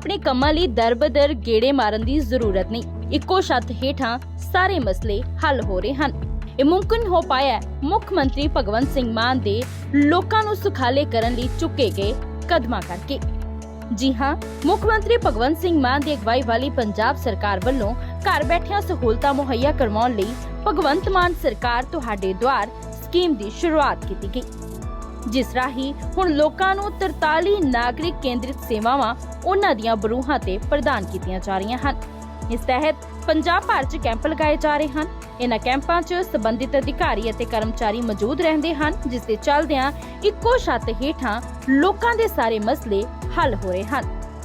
ਆਪਣੇ ਕੰਮਾਂ ਲਈ ਦਰਬਦਰ ਗੇੜੇ ਮਾਰਨ ਦੀ ਜ਼ਰੂਰਤ ਨਹੀਂ। ਇੱਕੋ ਛੱਤ ਹੇਠਾਂ ਸਾਰੇ ਮਸਲੇ ਹੱਲ ਹੋ ਰਹੇ ਹਨ। ਇਹ ਮੁਮਕਿਨ ਹੋ ਪਾਇਆ ਮੁੱਖ ਮੰਤਰੀ ਭਗਵੰਤ ਸਿੰਘ ਮਾਨ ਦੇ ਲੋਕਾਂ ਨੂੰ ਸੁਖਾਲੇ ਕਰਨ ਲਈ ਚੁੱਕੇ ਗਏ ਕਦਮਾਂ ਕਰਕੇ। ਜੀ ਹਾਂ, ਮੁੱਖ ਮੰਤਰੀ ਭਗਵੰਤ ਸਿੰਘ ਮਾਨ ਦੀ ਅਗਵਾਈ ਵਾਲੀ ਪੰਜਾਬ ਸਰਕਾਰ ਵੱਲੋਂ ਘਰ ਬੈਠਿਆਂ ਸਹੂਲਤਾਂ ਮੁਹੱਈਆ ਕਰਵਾਉਣ ਲਈ ਭਗਵੰਤ ਮਾਨ ਸਰਕਾਰ ਤੁਹਾਡੇ ਦੁਆਰ ਸਕੀਮ ਦੀ ਸ਼ੁਰੂਆਤ ਕੀਤੀ ਗਈ। ਜਿਸ ਰਾਹੀਂ ਹੁਣ ਲੋਕਾਂ ਨੂੰ 43 ਨਾਗਰਿਕ ਕੇਂਦਰਿਤ ਸੇਵਾਵਾਂ ਉਹਨਾਂ ਦੀਆਂ ਬਰੂਹਾਂ ਤੇ ਪ੍ਰਦਾਨ ਕੀਤੀਆਂ ਜਾ ਰਹੀਆਂ ਹਨ। ਇਸ ਤਹਿਤ ਪੰਜਾਬ ਭਰ 'ਚ ਕੈਂਪ ਲਗਾਏ ਜਾ ਰਹੇ ਹਨ। ਇਹਨਾਂ ਕੈਂਪਾਂ 'ਚ ਸੰਬੰਧਿਤ ਅਧਿਕਾਰੀ ਅਤੇ ਕਰਮਚਾਰੀ ਮੌਜੂਦ ਰਹਿੰਦੇ ਹਨ, ਜਿਸ ਦੇ ਚੱਲਦਿਆਂ ਇੱਕੋ ਛੱਤ ਹੇਠਾਂ ਲੋਕਾਂ ਦੇ ਸਾਰੇ ਮਸਲੇ ਹੱਲ ਹੋ ਰਹੇ ਹਨ।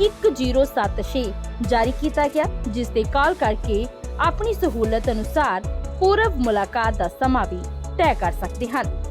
1076 ਜਾਰੀ ਕੀਤਾ ਗਿਆ, ਜਿਸ ਤੇ ਕਾਲ ਕਰਕੇ ਆਪਣੀ ਸਹੂਲਤ ਅਨੁਸਾਰ ਪੂਰਵ ਮੁਲਾਕਾਤ ਦਾ ਸਮਾਂ ਵੀ ਤੈਅ ਕਰ ਸਕਦੇ ਹਨ।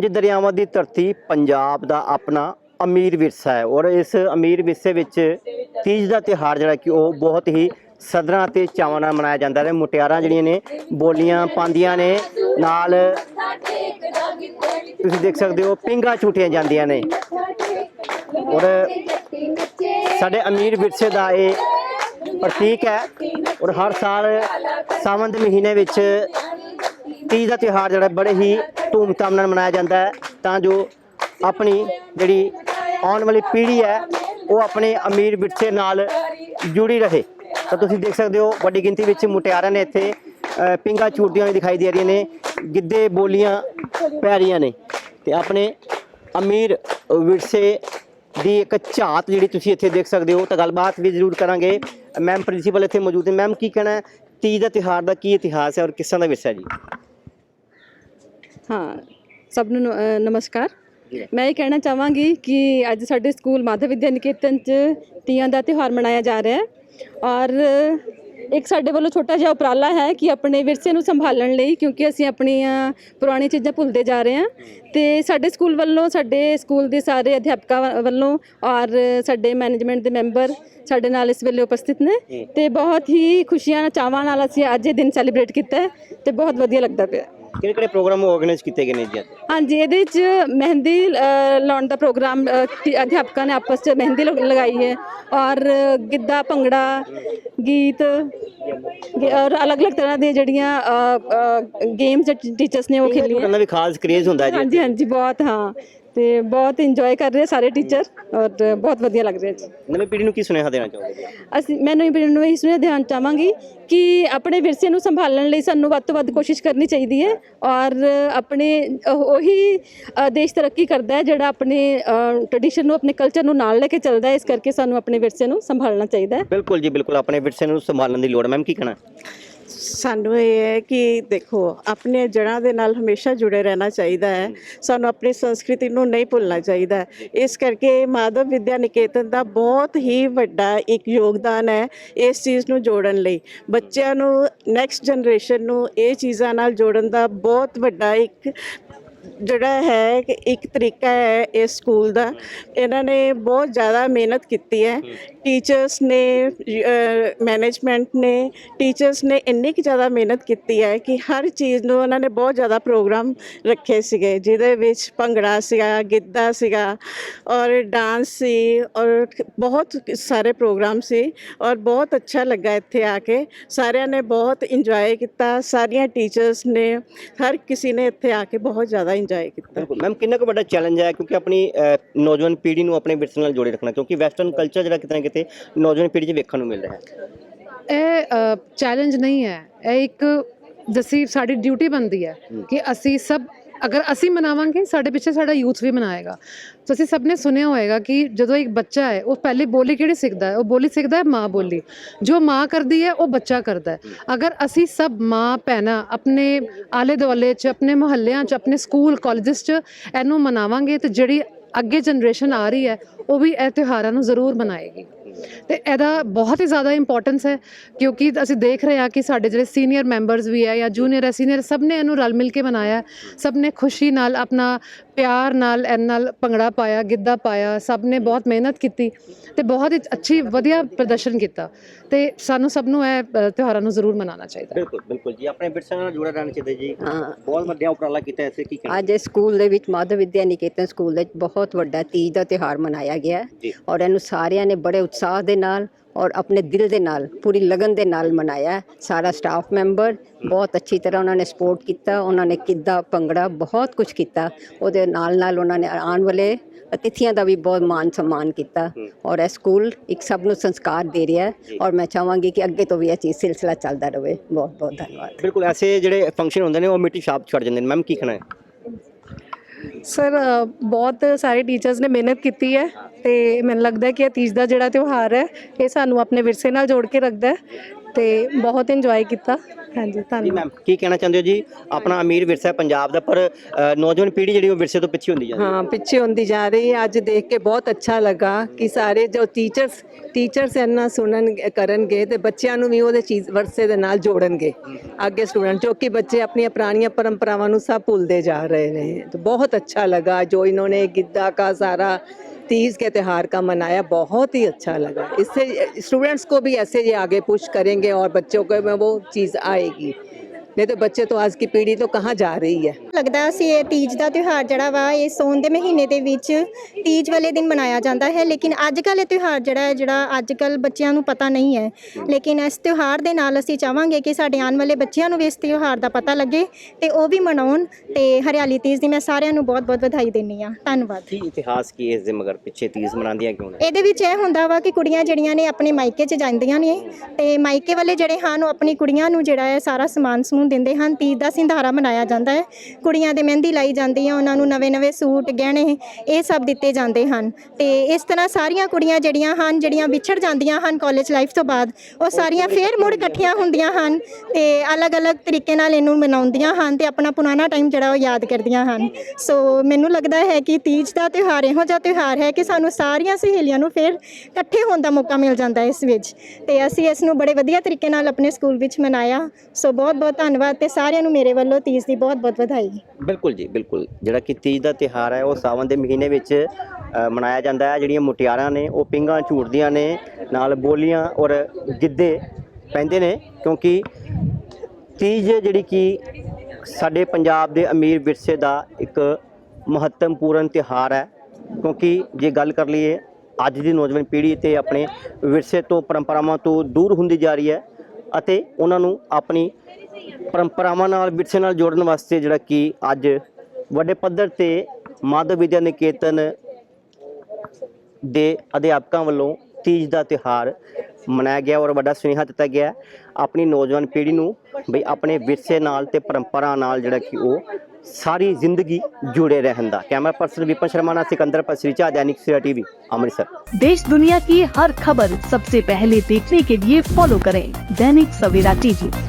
ਪੰਜ ਦਰਿਆਵਾਂ ਦੀ ਧਰਤੀ ਪੰਜਾਬ ਦਾ ਆਪਣਾ ਅਮੀਰ ਵਿਰਸਾ ਹੈ ਔਰ ਇਸ ਅਮੀਰ ਵਿਰਸੇ ਵਿੱਚ ਤੀਜ ਦਾ ਤਿਉਹਾਰ ਜਿਹੜਾ ਕਿ ਉਹ ਬਹੁਤ ਹੀ ਸਦਰਾਂ ਤੇ ਚਾਵਾਂ ਨਾਲ ਮਨਾਇਆ ਜਾਂਦਾ ਹੈ ਮੁਟਿਆਰਾਂ ਜਿਹੜੀਆਂ ਨੇ, ਬੋਲੀਆਂ ਪਾਉਂਦੀਆਂ ਨੇ, ਨਾਲ ਤੁਸੀਂ ਦੇਖ ਸਕਦੇ ਹੋ, ਪਿੰਗਾ ਝੂਟੀਆਂ ਜਾਂਦੀਆਂ ਨੇ। ਔਰ ਸਾਡੇ ਅਮੀਰ ਵਿਰਸੇ ਦਾ ਇਹ ਪ੍ਰਤੀਕ ਹੈ ਔਰ ਹਰ ਸਾਲ ਸਾਵਣ ਦੇ ਮਹੀਨੇ ਵਿੱਚ ਤੀਜ ਦਾ ਤਿਉਹਾਰ ਜਿਹੜਾ ਬੜੇ ਹੀ ਧੂਮਧਾਮ ਨਾਲ ਮਨਾਇਆ ਜਾਂਦਾ ਹੈ ਤਾਂ ਜੋ ਆਪਣੀ ਜਿਹੜੀ ਆਉਣ ਵਾਲੀ ਪੀੜ੍ਹੀ ਹੈ ਉਹ ਆਪਣੇ ਅਮੀਰ ਵਿਰਸੇ ਨਾਲ ਜੁੜੀ ਰਹੇ। ਤਾਂ ਤੁਸੀਂ ਦੇਖ ਸਕਦੇ ਹੋ ਵੱਡੀ ਗਿਣਤੀ ਵਿੱਚ ਮੁਟਿਆਰਾਂ ਨੇ ਇੱਥੇ ਅ, ਪਿੰਗਾ ਝੂਟਦੀਆਂ ਹੋਈਆਂ ਦਿਖਾਈ ਦੇ ਰਹੀਆਂ ਨੇ ਗਿੱਧੇ ਬੋਲੀਆਂ ਪੈ ਰਹੀਆਂ ਨੇ। ਤੇ ਆਪਣੇ ਅਮੀਰ ਵਿਰਸੇ ਦੀ ਇੱਕ ਝਾਤ ਜਿਹੜੀ ਤੁਸੀਂ ਇੱਥੇ ਦੇਖ ਸਕਦੇ ਹੋ ਤਾਂ ਗੱਲਬਾਤ ਵੀ ਜ਼ਰੂਰ ਕਰਾਂਗੇ। ਮੈਮ ਪ੍ਰਿੰਸੀਪਲ ਇੱਥੇ ਮੌਜੂਦ ਨੇ। ਮੈਮ ਕੀ ਕਹਿਣਾ ਤੀਜ ਦਾ ਤਿਉਹਾਰ ਦਾ ਕੀ ਇਤਿਹਾਸ ਹੈ ਔਰ ਕਿਸਾਂ ਦਾ ਵਿਰਸਾ ਜੀ? ਹਾਂ, ਸਭ ਨੂੰ ਨ- ਨਮਸਕਾਰ। ਮੈਂ ਇਹ ਕਹਿਣਾ ਚਾਹਾਂਗੀ ਕਿ ਅੱਜ ਸਾਡੇ ਸਕੂਲ ਮਾਧਵ ਵਿਦਿਆ ਨਿਕੇਤਨ 'ਚ ਤੀਆਂ ਦਾ ਤਿਉਹਾਰ ਮਨਾਇਆ ਜਾ ਰਿਹਾ ਹੈ। ਔਰ ਇੱਕ ਸਾਡੇ ਵੱਲੋਂ ਛੋਟਾ ਜਿਹਾ ਉਪਰਾਲਾ ਹੈ ਕਿ ਆਪਣੇ ਵਿਰਸੇ ਨੂੰ ਸੰਭਾਲਣ ਲਈ, ਕਿਉਂਕਿ ਅਸੀਂ ਆਪਣੀਆਂ ਪੁਰਾਣੀਆਂ ਚੀਜ਼ਾਂ ਭੁੱਲਦੇ ਜਾ ਰਹੇ ਹਾਂ। ਤੇ ਸਾਡੇ ਸਕੂਲ ਵੱਲੋਂ, ਸਾਡੇ ਸਕੂਲ ਦੇ ਸਾਰੇ ਅਧਿਆਪਕਾਂ ਵ- ਵੱਲੋਂ ਔਰ ਸਾਡੇ ਮੈਨੇਜਮੈਂਟ ਦੇ ਮੈਂਬਰ ਸਾਡੇ ਨਾਲ ਇਸ ਵੇਲੇ ਉਪਸਥਿਤ ਨੇ। ਤੇ ਬਹੁਤ ਹੀ ਖੁਸ਼ੀਆਂ, ਚਾਵਾਂ ਨਾਲ ਅਸੀਂ ਅੱਜ ਇਹ ਦਿਨ ਸੈਲੀਬ੍ਰੇਟ ਕੀਤਾ ਹੈ ਤੇ ਬਹੁਤ ਵਧੀਆ ਲੱਗਦਾ ਪਿਆ। ਕਿਹੜੇ ਕਿਹੜੇ ਪ੍ਰੋਗਰਾਮ ਆਰਗੇਨਾਈਜ਼ ਕੀਤੇ ਗਏ ਨੇ ਜੀ ਅੱਜ? ਹਾਂਜੀ ਇਹਦੇ ਵਿੱਚ ਮਹਿੰਦੀ ਅ, ਲਾਉਣ ਦਾ ਪ੍ਰੋਗਰਾਮ ਅ, ਟੀ- ਅਧਿਆਪਕਾਂ ਨੇ ਆਪਸ ਵਿੱਚ ਮਹਿੰਦੀ ਲਗਾਈ ਹੈ ਔਰ ਗਿੱਧਾ ਭੰਗੜਾ ਗੀਤ ਗੇ- ਔਰ ਅਲੱਗ-ਅਲੱਗ ਤਰ੍ਹਾਂ ਦੀਆਂ ਜਿਹੜੀਆਂ ਗੇਮਸ ਟੀਚਰਸ ਨੇ ਉਹ ਖੇਲੀਆਂ। ਉਹਨਾਂ ਦਾ ਵੀ ਖਾਸ ਕ੍ਰੇਜ਼ ਹੁੰਦਾ ਹੈ ਜੀ। ਹਾਂਜੀ ਹਾਂਜੀ ਬਹੁਤ ਹਾਂ। ਤੇ ਬਹੁਤ ਇੰਜੋਏ ਕਰ ਰਹੇ ਸਾਰੇ ਟੀਚਰ ਔਰ ਬਹੁਤ ਵਧੀਆ ਲੱਗ ਰਿਹਾ ਜੀ। ਨਵੀਂ ਪੀੜ੍ਹੀ ਨੂੰ ਕੀ ਸੁਨੇਹਾ ਦੇਣਾ ਚਾਹੋਗੇ ਅਸੀਂ ਮੈਨੂੰ ਇਹ ਨੂੰ ਇਸ ਨੂੰ ਧਿਆਨ ਚਾਹਾਂਗੀ ਕਿ ਆਪਣੇ ਵਿਰਸੇ ਨੂੰ ਸੰਭਾਲਣ ਲਈ ਸਾਨੂੰ ਵੱਧ ਤੋਂ ਵੱਧ ਕੋਸ਼ਿਸ਼ ਕਰਨੀ ਚਾਹੀਦੀ ਹੈ ਔਰ ਆਪਣੇ ਉਹ- ਉਹੀ ਅ, ਦੇਸ਼ ਤਰੱਕੀ ਕਰਦਾ ਹੈ ਜਿਹੜਾ ਆਪਣੇ ਟ੍ਰੈਡੀਸ਼ਨ ਨੂੰ ਆਪਣੇ ਕਲਚਰ ਨੂੰ ਨਾਲ ਲੈ ਕੇ ਚੱਲਦਾ ਹੈ। ਇਸ ਕਰਕੇ ਸਾਨੂੰ ਆਪਣੇ ਵਿਰਸੇ ਨੂੰ ਸੰਭਾਲਣਾ ਚਾਹੀਦਾ ਹੈ। ਬਿਲਕੁਲ ਜੀ ਬਿਲਕੁਲ। ਆਪਣੇ ਵਿਰਸੇ ਨੂੰ ਸੰਭਾਲਣ ਦੀ ਲੋੜ ਮੈਮ ਕੀ ਕਹਿਣਾ? ਸਾਨੂੰ ਇਹ ਹੈ ਕਿ ਦੇਖੋ, ਆਪਣੇ ਜੜ੍ਹਾਂ ਦੇ ਨਾਲ ਹਮੇਸ਼ਾ ਜੁੜੇ ਰਹਿਣਾ ਚਾਹੀਦਾ ਹੈ। ਸਾਨੂੰ ਆਪਣੀ ਸੰਸਕ੍ਰਿਤੀ ਨੂੰ ਨਹੀਂ ਭੁੱਲਣਾ ਚਾਹੀਦਾ। ਇਸ ਕਰਕੇ ਮਾਧਵ ਵਿਦਿਆ ਨਿਕੇਤਨ ਦਾ ਬਹੁਤ ਹੀ ਵੱਡਾ ਇੱਕ ਯੋਗਦਾਨ ਹੈ ਇਸ ਚੀਜ਼ ਨੂੰ ਜੋੜਨ ਲਈ। ਬੱਚਿਆਂ ਨੂੰ ਨੈਕਸਟ ਜਨਰੇਸ਼ਨ ਨੂੰ ਇਹ ਚੀਜ਼ਾਂ ਨਾਲ ਜੋੜਨ ਦਾ ਬਹੁਤ ਵੱਡਾ ਇੱਕ ਜਿਹੜਾ ਹੈ ਕਿ ਇੱਕ ਤਰੀਕਾ ਹੈ ਇਸ ਸਕੂਲ ਦਾ। ਇਹਨਾਂ ਨੇ ਬਹੁਤ ਜ਼ਿਆਦਾ ਮਿਹਨਤ ਕੀਤੀ ਹੈ। ਟੀਚਰਸ ਨੇ ਮੈਨੇਜਮੈਂਟ ਨੇ, ਟੀਚਰਸ ਨੇ ਇੰਨੀ ਕੁ ਜ਼ਿਆਦਾ ਮਿਹਨਤ ਕੀਤੀ ਹੈ ਕਿ ਹਰ ਚੀਜ਼ ਨੂੰ ਉਹਨਾਂ ਨੇ ਬਹੁਤ ਜ਼ਿਆਦਾ ਪ੍ਰੋਗਰਾਮ ਰੱਖੇ ਸੀਗੇ, ਜਿਹਦੇ ਵਿੱਚ ਭੰਗੜਾ ਸੀਗਾ, ਗਿੱਧਾ ਸੀਗਾ ਔਰ ਡਾਂਸ ਸੀ ਔਰ ਬਹੁਤ ਸਾਰੇ ਪ੍ਰੋਗਰਾਮ ਸੀ ਔਰ ਬਹੁਤ ਅੱਛਾ ਲੱਗਾ ਇੱਥੇ ਆ ਕੇ। ਸਾਰਿਆਂ ਨੇ ਬਹੁਤ ਇੰਜੋਏ ਕੀਤਾ, ਸਾਰੀਆਂ ਟੀਚਰਸ ਨੇ, ਹਰ ਕਿਸੇ ਨੇ ਇੱਥੇ ਆ ਕੇ ਬਹੁਤ ਜ਼ਿਆਦਾ ਇੰਜੋਏ ਕੀਤਾ ਬਿਲਕੁਲ ਮੈਮ ਕਿੰਨਾ ਕੁ ਵੱਡਾ ਚੈਲੰਜ ਹੈ? ਕਿਉਂਕਿ ਆਪਣੀ ਅਹ, ਨੌਜਵਾਨ ਪੀੜ੍ਹੀ ਨੂੰ ਆਪਣੇ ਵਿਰਸੇ ਨਾਲ ਜੋੜੇ ਰੱਖਣਾ ਕਿਉਂਕਿ ਵੈਸਟਰਨ ਕਲਚਰ ਜਿਹੜਾ ਕਿਤੇ ਨਾ ਕਿਤੇ ਨੌਜਵਾਨ ਪੀੜ੍ਹੀ 'ਚ ਵੇਖਣ ਨੂੰ ਮਿਲ ਰਿਹਾ ਹੈ। ਇਹ ਚੈਲੰਜ ਨਹੀਂ ਹੈ। ਇਹ ਇੱਕ ਜਸੀ ਸਾਡੀ ਡਿਊਟੀ ਬਣਦੀ ਹੈ। ਕਿ ਅਸੀਂ ਸਭ ਅਗਰ ਅਸੀਂ ਮਨਾਵਾਂਗੇ, ਸਾਡੇ ਪਿੱਛੇ ਸਾਡਾ ਯੂਥ ਵੀ ਮਨਾਏਗਾ। ਤੁਸੀਂ ਸਭ ਨੇ ਸੁਣਿਆ ਹੋਏਗਾ ਕਿ ਜਦੋਂ ਇੱਕ ਬੱਚਾ ਹੈ, ਉਹ ਪਹਿਲੇ ਬੋਲੀ ਕਿਹੜੀ ਸਿੱਖਦਾ ਹੈ? ਉਹ ਬੋਲੀ ਸਿੱਖਦਾ ਹੈ ਮਾਂ ਬੋਲੀ। ਜੋ ਮਾਂ ਕਰਦੀ ਹੈ, ਉਹ ਬੱਚਾ ਕਰਦਾ ਹੈ। ਅਗਰ ਅਸੀਂ ਸਭ ਮਾਂ, ਭੈਣਾਂ ਆਪਣੇ ਆਲੇ ਦੁਆਲੇ 'ਚ, ਆਪਣੇ ਮੁਹੱਲਿਆਂ 'ਚ, ਆਪਣੇ ਸਕੂਲ, ਕਾਲਜਸ 'ਚ ਇਹਨੂੰ ਮਨਾਵਾਂਗੇ, ਤੇ ਜਿਹੜੀ ਅੱਗੇ ਜਨਰੇਸ਼ਨ ਆ ਰਹੀ ਹੈ, ਉਹ ਵੀ ਇਹ ਤਿਉਹਾਰਾਂ ਨੂੰ ਜ਼ਰੂਰ ਮਨਾਏਗੀ। ਤੇ ਇਹਦਾ ਬਹੁਤ ਹੀ ਜ਼ਿਆਦਾ ਇੰਪੋਰਟੈਂਸ ਹੈ, ਕਿਉਂਕਿ ਅਸੀਂ ਦੇਖ ਰਹੇ ਹਾਂ ਕਿ ਸਾਡੇ ਜਿਹੜੇ ਸੀਨੀਅਰ ਮੈਂਬਰਸ ਵੀ ਹੈ ਜਾਂ ਜੂਨੀਅਰ ਹੈ ਸੀਨੀਅਰ ਸਭ ਨੇ ਇਹਨੂੰ ਰਲ ਮਿਲ ਕੇ ਮਨਾਇਆ ਸਭ ਨੇ ਖੁਸ਼ੀ ਨਾਲ ਆਪਣਾ ਪਿਆਰ ਨਾਲ ਇਹਨਾਂ ਨਾਲ ਭੰਗੜਾ ਪਾਇਆ ਗਿੱਧਾ ਪਾਇਆ ਸਭ ਨੇ ਬਹੁਤ ਮਿਹਨਤ ਕੀਤੀ ਤੇ ਬਹੁਤ ਹੀ ਅੱਛੀ ਵਧੀਆ ਪ੍ਰਦਰਸ਼ਨ ਕੀਤਾ ਤੇ ਸਾਨੂੰ ਸਭ ਨੂੰ ਇਹ ਤਿਉਹਾਰਾਂ ਨੂੰ ਜ਼ਰੂਰ ਮਨਾਉਣਾ ਚਾਹੀਦਾ। ਬਿਲਕੁਲ ਬਿਲਕੁਲ ਜੀ ਆਪਣੇ ਵਿਰਸੇ ਨਾਲ ਜੁੜੇ ਰਹਿਣਾ ਚਾਹੀਦਾ ਜੀ ਹਾਂ ਬਹੁਤ ਵੱਡਾ ਉਪਰਾਲਾ ਕੀਤਾ ਐਸੇ ਕੀ ਅੱਜ ਸਕੂਲ ਦੇ ਵਿੱਚ ਮਾਧਵ ਵਿਦਿਆ ਨਿਕੇਤਨ ਸਕੂਲ ਵਿੱਚ ਬਹੁਤ ਵੱਡਾ ਤੀਜ ਦਾ ਤਿਉਹਾਰ ਮਨਾਇਆ ਗਿਆ। ਔਰ ਇਹਨੂੰ ਸਾਰਿਆਂ ਨੇ ਬੜੇ ਉਤਸ਼ਾਹ ਦੇ ਨਾਲ ਔਰ ਆਪਣੇ ਦਿਲ ਦੇ ਨਾਲ ਪੂਰੀ ਲਗਨ ਦੇ ਨਾਲ ਮਨਾਇਆ। ਸਾਰਾ ਸਟਾਫ ਮੈਂਬਰ ਬਹੁਤ ਅੱਛੀ ਤਰ੍ਹਾਂ ਉਹਨਾਂ ਨੇ ਸਪੋਰਟ ਕੀਤਾ। ਉਹਨਾਂ ਨੇ ਕਿੱਦਾਂ ਭੰਗੜਾ ਬਹੁਤ ਕੁਝ ਕੀਤਾ। ਉਹਦੇ ਨਾਲ ਨਾਲ ਉਹਨਾਂ ਨੇ ਆਉਣ ਵਾਲੇ ਅਤਿਥੀਆਂ ਦਾ ਵੀ ਬਹੁਤ ਮਾਨ ਸਨਮਾਨ ਕੀਤਾ। ਔਰ ਇਹ ਸਕੂਲ ਇੱਕ ਸਭ ਨੂੰ ਸੰਸਕਾਰ ਦੇ ਰਿਹਾ ਹੈ। ਔਰ ਮੈਂ ਚਾਹਾਂਗੀ ਕਿ ਅੱਗੇ ਤੋਂ ਵੀ ਇਹ ਚੀਜ਼ ਸਿਲਸਿਲਾ ਚੱਲਦਾ ਰਹੇ। ਬਹੁਤ ਬਹੁਤ ਧੰਨਵਾਦ। ਬਿਲਕੁਲ ਐਸੇ ਜਿਹੜੇ ਫੰਕਸ਼ਨ ਹੁੰਦੇ ਨੇ ਉਹ ਮਿੱਟੀ ਛਾਪ ਛੱਡ ਜਾਂਦੇ ਨੇ। ਮੈਮ ਕੀ ਕਹਿਣਾ ਹੈ? ਸਰ ਬਹੁਤ ਸਾਰੇ ਟੀਚਰਸ ਨੇ ਮਿਹਨਤ ਕੀਤੀ ਹੈ। ਤੇ ਮੈਨੂੰ ਲੱਗਦਾ ਹੈ ਕਿ ਇਹ ਤੀਜ ਦਾ ਜਿਹੜਾ ਤਿਉਹਾਰ ਹੈ ਇਹ ਸਾਨੂੰ ਆਪਣੇ ਵਿਰਸੇ ਨਾਲ ਜੋੜ ਕੇ ਰੱਖਦਾ ਹੈ ਤੇ ਬਹੁਤ ਇੰਜੋਏ ਕੀਤਾ ਹਾਂਜੀ ਜੀ ਧੰਨਵਾਦ ਮੈਮ ਕੀ ਕਹਿਣਾ ਚਾਹੁੰਦੇ ਹੋ ਜੀ ਆਪਣਾ ਅਮੀਰ ਵਿਰਸਾ ਹੈ ਪੰਜਾਬ ਦਾ ਪਰ ਅ, ਨੌਜਵਾਨ ਪੀੜ੍ਹੀ ਜਿਹੜੀ ਉਹ ਵਿਰਸੇ ਤੋਂ ਪਿੱਛੇ ਹੁੰਦੀ ਜਾਂਦੀ ਹੈ हाँ पीछे होती जा रही है ਅੱਜ ਦੇਖ ਕੇ ਬਹੁਤ ਅੱਛਾ ਲੱਗਾ ਕਿ ਸਾਰੇ ਜੋ ਟੀਚਰਸ ਟੀਚਰਸ ਇੰਨਾ ਸੁਣਨ ਕਰਨਗੇ ਤੇ ਬੱਚਿਆਂ ਨੂੰ ਵੀ ਉਹਦੇ ਚੀਜ਼ ਵਰਸੇ ਦੇ ਨਾਲ ਜੋੜਨਗੇ ਅੱਗੇ ਸਟੂਡੈਂਟ ਜੋ ਕਿ ਬੱਚੇ ਆਪਣੀਆਂ ਪੁਰਾਣੀਆਂ ਪਰੰਪਰਾਵਾਂ ਨੂੰ ਸਭ ਭੁੱਲਦੇ ਜਾ ਰਹੇ ਨੇ तो बहुत अच्छा लगा जो इन्होंने गिद्दा का सारा तीज के त्यौहार का मनाया बहुत ही अच्छा लगा इससे स्टूडेंट्स को भी ऐसे ये आगे पुश करेंगे और बच्चों को में वो चीज़ आएगी नहीं तो बच्चे तो आज की पीढ़ी तो कहाँ जा रही है ਲੱਗਦਾ ਸੀ ਇਹ ਤੀਜ ਦਾ ਤਿਉਹਾਰ ਜਿਹੜਾ ਵਾ ਇਹ ਸੌਣ ਦੇ ਮਹੀਨੇ ਦੇ ਵਿੱਚ ਤੀਜ ਵਾਲੇ ਦਿਨ ਮਨਾਇਆ ਜਾਂਦਾ ਹੈ ਲੇਕਿਨ ਅੱਜ ਕੱਲ੍ਹ ਇਹ ਤਿਉਹਾਰ ਜਿਹੜਾ ਹੈ ਜਿਹੜਾ ਅੱਜ ਕੱਲ੍ਹ ਬੱਚਿਆਂ ਨੂੰ ਪਤਾ ਨਹੀਂ ਹੈ ਲੇਕਿਨ ਇਸ ਤਿਉਹਾਰ ਦੇ ਨਾਲ ਅਸੀਂ ਚਾਹਾਂਗੇ ਕਿ ਸਾਡੇ ਆਉਣ ਵਾਲੇ ਬੱਚਿਆਂ ਨੂੰ ਵੀ ਇਸ ਤਿਉਹਾਰ ਦਾ ਪਤਾ ਲੱਗੇ ਤੇ ਉਹ ਵੀ ਮਨਾਉਣ ਤੇ ਹਰਿਆਲੀ ਤੀਜ ਦੀ ਮੈਂ ਸਾਰਿਆਂ ਨੂੰ ਬਹੁਤ ਬਹੁਤ ਵਧਾਈ ਦਿੰਦੀ ਆ ਧੰਨਵਾਦ ਕੀ ਇਤਿਹਾਸ ਕੀ ਹੈ ਇਸ ਦੇ ਮਗਰ ਪਿੱਛੇ ਤੀਜ਼ ਮਨਾਉਂਦੀਆਂ ਕਿਉਂ ਨੇ ਇਹਦੇ ਵਿੱਚ ਇਹ ਹੁੰਦਾ ਵਾ ਕਿ ਕੁੜੀਆਂ ਜਿਹੜੀਆਂ ਨੇ ਆਪਣੇ ਮਾਇਕੇ 'ਚ ਜਾਂਦੀਆਂ ਨੇ ਤੇ ਮਾਇਕੇ ਵਾਲੇ ਜਿਹੜੇ ਹਨ ਉਹ ਆਪਣੀ ਕੁੜੀਆਂ ਨੂੰ ਜਿਹੜਾ ਹੈ ਸਾਰਾ ਸਮਾਨ ਸਮੂਨ ਦਿੰਦੇ ਹਨ, ਤੀਜ ਦਾ ਸਿੰਧਾਰਾ ਮਨਾਇਆ ਜਾਂਦਾ ਹੈ। ਕੁੜੀਆਂ ਦੇ ਮਹਿੰਦੀ ਲਾਈ ਜਾਂਦੀ ਹੈ, ਉਹਨਾਂ ਨੂੰ ਨਵੇਂ-ਨਵੇਂ ਸੂਟ, ਗਹਿਣੇ ਇਹ ਸਭ ਦਿੱਤੇ ਜਾਂਦੇ ਹਨ। ਤੇ ਇਸ ਤਰ੍ਹਾਂ ਸਾਰੀਆਂ ਕੁੜੀਆਂ ਜਿਹੜੀਆਂ ਹਨ, ਜਿਹੜੀਆਂ ਵਿਛੜ ਜਾਂਦੀਆਂ ਹਨ ਕਾਲਜ ਲਾਈਫ ਤੋਂ ਬਾਅਦ, ਉਹ ਸਾਰੀਆਂ ਫੇਰ ਮੁੜ ਇਕੱਠੀਆਂ ਹੁੰਦੀਆਂ ਹਨ ਤੇ ਅਲੱਗ-ਅਲੱਗ ਤਰੀਕੇ ਨਾਲ ਇਹਨੂੰ ਮਨਾਉਂਦੀਆਂ ਹਨ ਤੇ ਆਪਣਾ ਪੁਰਾਣਾ ਟਾਈਮ ਜਿਹੜਾ ਉਹ ਯਾਦ ਕਰਦੀਆਂ ਹਨ। ਸੋ ਮੈਨੂੰ ਲੱਗਦਾ ਹੈ ਕਿ ਤੀਜ ਦਾ ਤਿਉਹਾਰ ਇਹੋ ਜਿਹਾ ਤਿਉਹਾਰ ਹੈ ਕਿ ਸਾਨੂੰ ਸਾਰੀਆਂ ਸਹੇਲੀਆਂ ਨੂੰ ਫੇਰ ਇਕੱਠੇ ਹੋਣ ਦਾ ਮੌਕਾ ਮਿਲ ਜਾਂਦਾ ਹੈ ਇਸ ਵਿੱਚ। ਤੇ ਅਸੀਂ ਇਸ ਨੂੰ ਬੜੇ ਵਧੀਆ ਤਰੀਕੇ ਨਾਲ ਆਪਣੇ ਸਕੂਲ ਵਿੱਚ ਮਨਾਇਆ। ਸੋ ਬਹੁਤ-ਬਹੁਤ ਧੰਨਵਾਦ ਤੇ ਸਾਰਿਆਂ ਨੂੰ ਮੇਰੇ ਵੱਲੋਂ ਤੀਜ ਦੀ ਬਹੁਤ-ਬਹੁਤ ਵਧਾਈ। ਬਿਲਕੁਲ ਜੀ, ਬਿਲਕੁਲ। ਜਿਹੜਾ ਕਿ ਤੀਜ ਦਾ ਤਿਹਾਰ ਹੈ, ਉਹ ਸਾਵਣ ਦੇ ਮਹੀਨੇ ਵਿੱਚ ਮਨਾਇਆ ਜਾਂਦਾ ਹੈ। ਜਿਹੜੀਆਂ ਮੁਟਿਆਰਾਂ ਨੇ, ਉਹ ਪਿੰਗਾਂ, ਝੂਟਦੀਆਂ ਨੇ, ਨਾਲ ਬੋਲੀਆਂ ਔਰ ਗਿੱਧੇ ਪੈਂਦੇ ਨੇ, ਕਿਉਂਕਿ ਤੀਜ ਜਿਹੜੀ ਕਿ ਸਾਡੇ ਪੰਜਾਬ ਦੇ ਅਮੀਰ ਵਿਰਸੇ ਦਾ ਇੱਕ ਮਹੱਤਵਪੂਰਨ ਤਿਹਾਰ ਹੈ, ਕਿਉਂਕਿ ਜੇ ਗੱਲ ਕਰ ਲਈਏ ਅੱਜ ਦੀ ਨੌਜਵਾਨ ਪੀੜ੍ਹੀ ਤੇ ਆਪਣੇ ਵਿਰਸੇ ਤੋਂ, ਪਰੰਪਰਾਵਾਂ ਤੋਂ ਦੂਰ ਹੁੰਦੀ ਜਾ ਰਹੀ ਹੈ ਅਤੇ ਉਹਨਾਂ ਨੂੰ ਆਪਣੀ ਪਰੰਪਰਾਵਾਂ ਨਾਲ ਵਿਰਸੇ ਨਾਲ ਜੋੜਨ ਵਾਸਤੇ ਜਿਹੜਾ ਕਿ ਅੱਜ ਵੱਡੇ ਪੱਧਰ ਤੇ ਮਾਧਵ ਵਿਦਿਆ ਨਿਕੇਤਨ ਦੇ ਅਧਿਆਪਕਾਂ ਵੱਲੋਂ ਤੀਜ ਦਾ ਤਿਹਾਰ ਮਨਾਇਆ ਗਿਆ ਔਰ ਵੱਡਾ ਸੁਨੇਹਾ ਦਿੱਤਾ ਗਿਆ ਆਪਣੀ ਨੌਜਵਾਨ ਪੀੜ੍ਹੀ ਨੂੰ ਬਈ ਆਪਣੇ ਵਿਰਸੇ ਨਾਲ ਤੇ ਪਰੰਪਰਾ ਨਾਲ ਜਿਹੜਾ ਕਿ ਉਹ ਸਾਰੀ ਜ਼ਿੰਦਗੀ ਜੁੜੇ ਰਹਿਣ ਦਾ ਕੈਮਰਾ ਪਰਸਨ ਵਿਪਨ ਸ਼ਰਮਾ ਨਾਲ ਸਿਕੰਦਰ ਪਸਰੀਚਾ दैनिक सवेरा टीवी अमृतसर देश दुनिया की हर खबर सबसे पहले देखने के लिए फॉलो करें दैनिक सवेरा टीवी